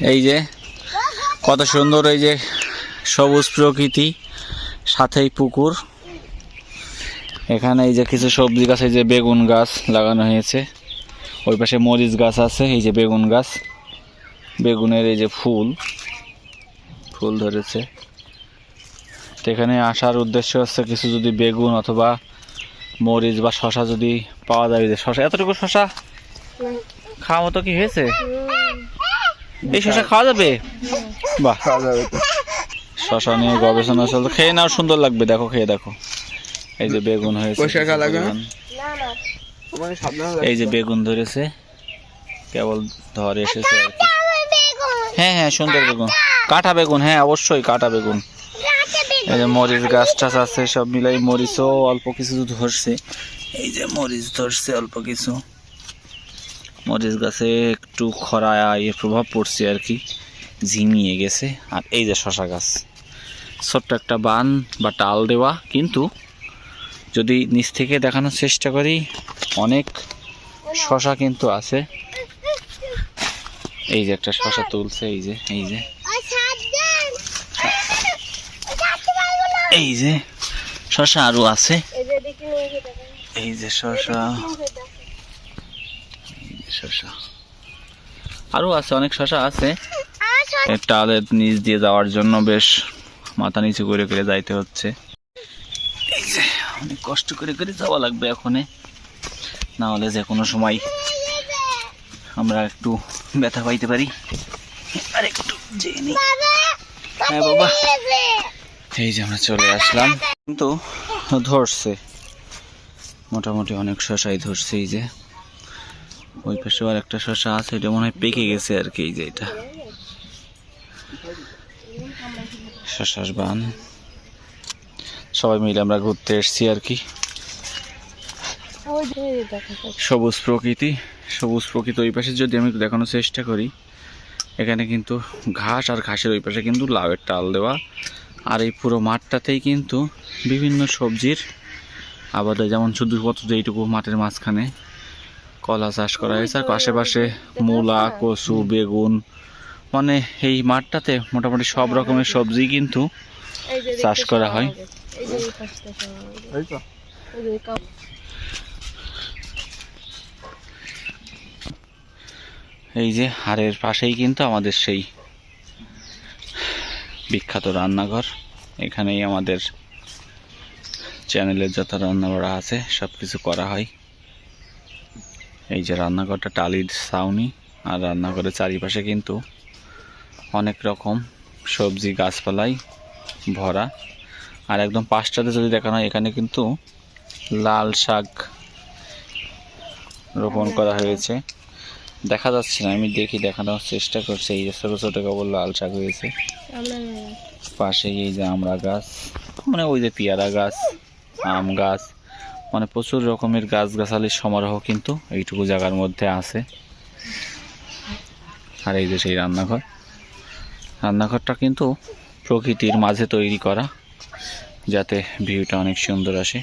এই যে কত সুন্দর এই যে সবুজ প্রকৃতি সাথেই পুকুর। এখানে এই যে কিছু সবজি গাছ এই যে বেগুন গাছ লাগানো হয়েছে। ওই পাশে মরিচ গাছ আছে এই যে বেগুন গাছ। বেগুনের এই যে ফুল ফুল ধরেছে। তো এখানে আসার উদ্দেশ্য হচ্ছে কিছু যদি বেগুন অথবা মরিচ বা শশা যদি পাওয়া যায় যে শশা এতটুকু শশা? খাওয়া মতো কি হয়েছে? এই শশা খাওয়া যাবে? বাহ খাওয়া যাবে শশা নিয়ে গবেষণা চলছে। খেয়ে নাও সুন্দর লাগবে। দেখো খেয়ে দেখো। এই যে বেগুন হয়েছে এই যে বেগুন ধরেছে। কেবল ধরে এসেছে আর কি। হ্যাঁ হ্যাঁ সুন্দর বেগুন। কাটা বেগুন হ্যাঁ অবশ্যই কাটা বেগুন। এই যে মরিচ গাছ টাছ আছে সব মিলাই মরিচও অল্প কিছু ধরছে। এই যে মরিচ ধরছে অল্প কিছু। মরিচ গাছে একটু খরা এর প্রভাব পড়ছে আর কি, ঝিমিয়ে গেছে। আর এই যে শশা গাছ, ছোট্ট একটা বান বা টাল দেওয়া, কিন্তু যদি নিচ থেকে দেখানোর চেষ্টা করি, অনেক শশা কিন্তু আছে। এই যে একটা শশা তুলছে, এই যে এই যে। এই যে শশা আরও আছে। এই যে শশা। শশা আরও আছে অনেক শশা আছে। টালের নিচ দিয়ে যাওয়ার জন্য বেশ মাথা নিচু করে করে যাইতে হচ্ছে। অনেক কষ্ট করে করে যাওয়া লাগবে এখনে। না হলে যে কোনো সময় আমরা একটু ব্যথা পাইতে পারি। আর একটু হ্যাঁ বাবা এই যে আমরা চলে আসলাম। কিন্তু ধরছে। মোটামুটি অনেক শশাই ধরছে এই যে। ওই পাশে আর একটা শশা আছে, এটা মনে হয় পেকে গেছে আর কি, এই যে এটা। শশার বান। সবাই মিলে আমরা ঘুরতে এসেছি আর কি। সবুজ প্রকৃতি সবুজ প্রকৃতি ওই পাশে যদি আমি দেখানোর চেষ্টা করি, এখানে কিন্তু ঘাস আর ঘাসের ওই পাশে কিন্তু লাউয়ের টাল দেওয়া। আর এই পুরো মাঠটাতেই কিন্তু বিভিন্ন সবজির আবাদ হয় যেমন শুধুমাত্র যেইটুকু মাঠের মাঝখানে। কলা চাষ করা হয়েছে। আর আশেপাশে মূলা কচু বেগুন মানে এই মাঠটাতে মোটামুটি সব রকমের সবজি কিন্তু চাষ করা হয়। এই তো। এই যে হাড়ের পাশেই কিন্তু আমাদের সেই বিখ্যাত রান্নাঘর। এখানেই আমাদের চ্যানেলের যত রান্না বাড়া আছে সব কিছু করা হয়। এই যে রান্নাঘরটা টালির ছাউনি আর রান্নাঘরের চারিপাশে কিন্তু অনেক রকম সবজি গাছপালাই ভরা। আর একদম পাঁচটাতে যদি দেখানো হয় এখানে কিন্তু লাল শাক রোপণ করা হয়েছে। দেখা যাচ্ছে না আমি দেখি দেখানোর চেষ্টা করছি। এই যে ছোটো ছোটো কেবল লাল শাক হয়েছে। পাশেই এই যে আমড়া গাছ মানে ওই যে পেয়ারা গাছ আম গাছ মানে প্রচুর রকমের গাছগাছালির সমারোহ কিন্তু এইটুকু জায়গার মধ্যে আছে। আর এই যে সেই রান্নাঘর। রান্নাঘরটা কিন্তু প্রকৃতির মাঝে তৈরি করা, যাতে ভিউটা অনেক সুন্দর আসে।